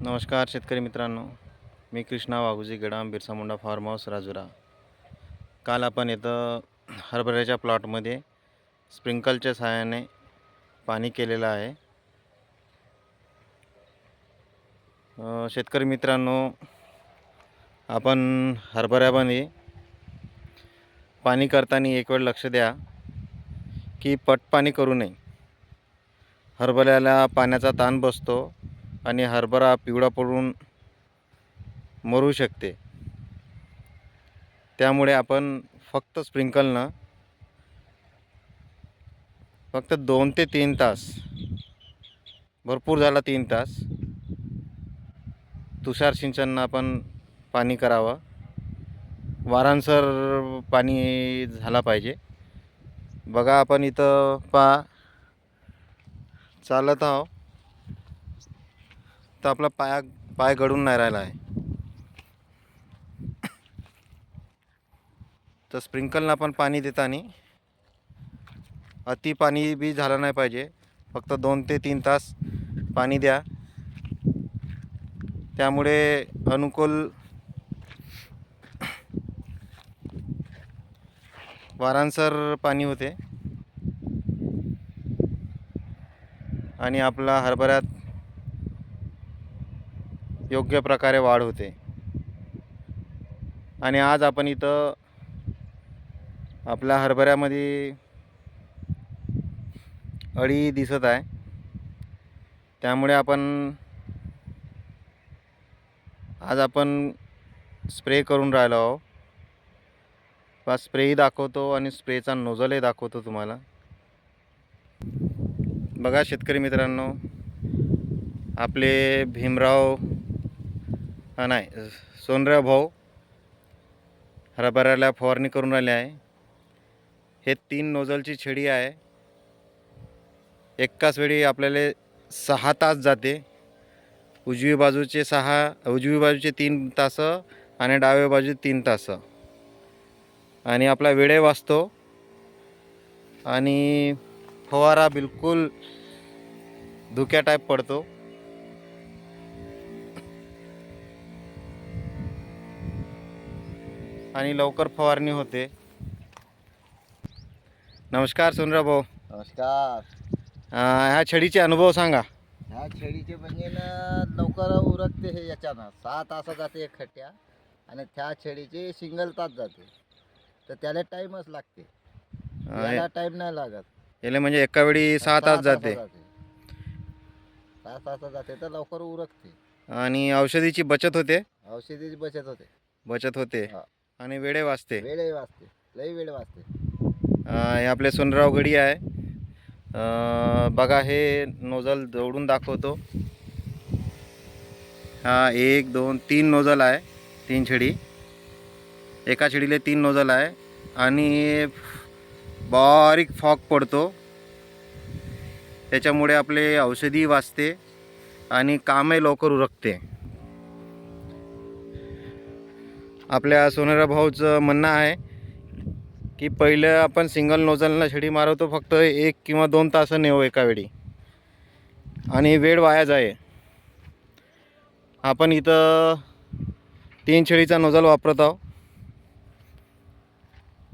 नमस्कार शेतकरी मित्रांनो. मी कृष्णा वाघुजी गडाम बिरसा मुंडा फार्म हाऊस राजुरा. काल आपण इथं हरभऱ्याच्या प्लॉटमध्ये स्प्रिंकलच्या सहाय्याने पाणी केलेलं आहे. शेतकरी मित्रांनो आपण हरभऱ्यामध्ये पाणी करताना एक वेळ लक्ष द्या की पट पाणी करू नये. हरभऱ्याला पाण्याचा ताण बसतो. आणि हरभरा पिवळा पडून मरू शकते. त्यामुळे आपण फक्त स्प्रिंकलनं फक्त दोन ते तीन तास भरपूर झाला तीन तास तुषार सिंचन आपण पाणी करावं. वारांसर पाणी झाला पाहिजे. बघा आपण इथं पा चालत आहो तर आपला पाया पाय गळून नाही राहिला आहे. तर स्प्रिंकलनं आपण पाणी देताना अति पाणी बी झालं नाही पाहिजे. फक्त दोन ते तीन तास पाणी द्या. त्यामुळे अनुकूल वारांसर पाणी होते. आणि आपला हरभऱ्यात योग्य प्रकारे वाढ होते. आणि आज आपण इथं आपल्या हरभऱ्यामध्ये अळी दिसत आहे. त्यामुळे आपण आज आपण स्प्रे करून राहिलो आहो बा स्प्रेही दाखवतो आणि स्प्रेचा नोझलही दाखवतो तुम्हाला. बघा शेतकरी मित्रांनो आपले भीमराव नाही. सोनराव भाऊ हरभऱ्याला फवारणी करून राहिले आहे. हे तीन नोझलची छेडी आहे. एकाच वेळी आपल्याला सहा तास जाते. उजवी बाजूचे सहा उजवी बाजूचे तीन तास आणि डाव्या बाजूचे तीन तास. आणि आपला वेळे वाचतो. आणि फवारा बिलकुल धुक्या टाईप पडतो. आणि लवकर फवारणी होते. नमस्कार सुनरा भाऊ. नमस्कार. ह्या छडीचे अनुभव सांगा. ह्या छडीचे म्हणजे ना लवकर उरकते हे याच्यानं. सहा तास जाते एक खट्ट्या आणि त्या छडीचे सिंगल तास जाते. तर त्याला टाईमच लागते. याला टाईम नाही लागत. याला म्हणजे एका वेळी सहा तास जाते. सहा तास जाते तर लवकर उरकते. आणि औषधीची बचत होते? औषधीची बचत होते. बचत होते. आणि वेळे वाचते. वेळही वाचते. लई वेळ वाचते. अं, हे आपले सोनराव गडी आहे. अं, बघा हे नोझल जोडून दाखवतो. हा एक दोन तीन नोझल आहे. तीन छडी. एका छडीला तीन नोझल आहे. आणि बारीक फॉक पडतो. त्याच्यामुळे आपले औषधी वाचते आणि कामही लवकर उरकते. आपल्या सोनेरा भाऊचं म्हणणं आहे की पहिलं आपण सिंगल नोझलला छडी मारवतो फक्त एक किंवा दोन तास नेऊ एका वेळी. आणि वेळ वाया जाये आपण इथं तीन छडीचा नोझल वापरत आहोत.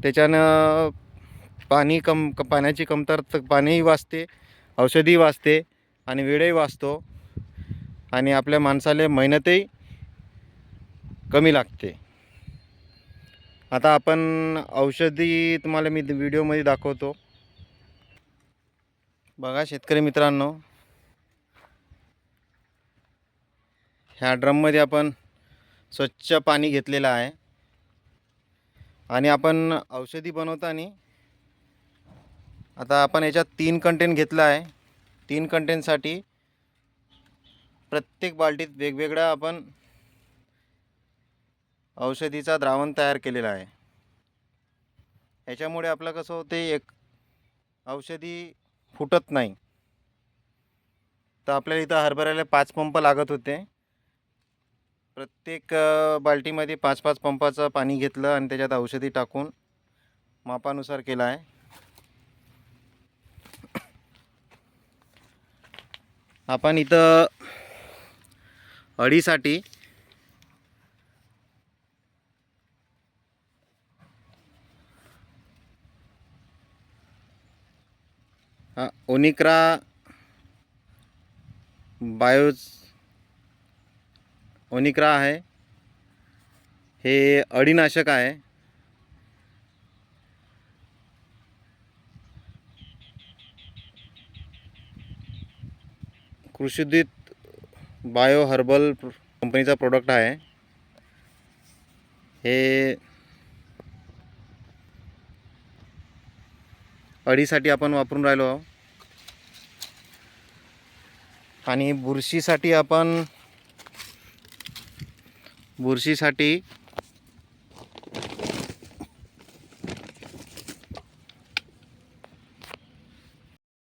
त्याच्यानं पाणी कम पाण्याची कमतरता पाणीही वाचते औषधी वाचते आणि वेळही वाचतो. आणि आपल्या माणसाला मेहनतही कमी लागते. आता आपण औषधी तुम्हाला मी व्हिडिओमध्ये दाखवतो. बघा शेतकरी मित्रांनो. ह्या ड्रममध्ये आपण स्वच्छ पाणी घेतलेलं आहे. आणि आपण औषधी बनवताना आता आपण याच्यात तीन कंटेन घेतला आहे. तीन कंटेनसाठी प्रत्येक बाल्टीत वेगवेगळा आपण औषधीचा द्रावण तयार केलेला आहे. याच्यामुळे आपलं कसं होते एक औषधी फुटत नाही. तर आपल्याला इथं हरभऱ्याला पाच पंप लागत होते. प्रत्येक बाल्टीमध्ये पाच पाच पंपाचं पाणी घेतलं आणि त्याच्यात औषधी टाकून मापानुसार केला आहे. आपण इथं अडीसाठी हा ओनिक्रा बायोज ओनिक्रा आहे. हे अळीनाशक आहे. कृषीदित बायो हर्बल कंपनीचा प्रोडक्ट आहे. हे अळीसाठी आपण वापरून राहिलो आहोत. आणि बुरशीसाठी आपण बुरशीसाठी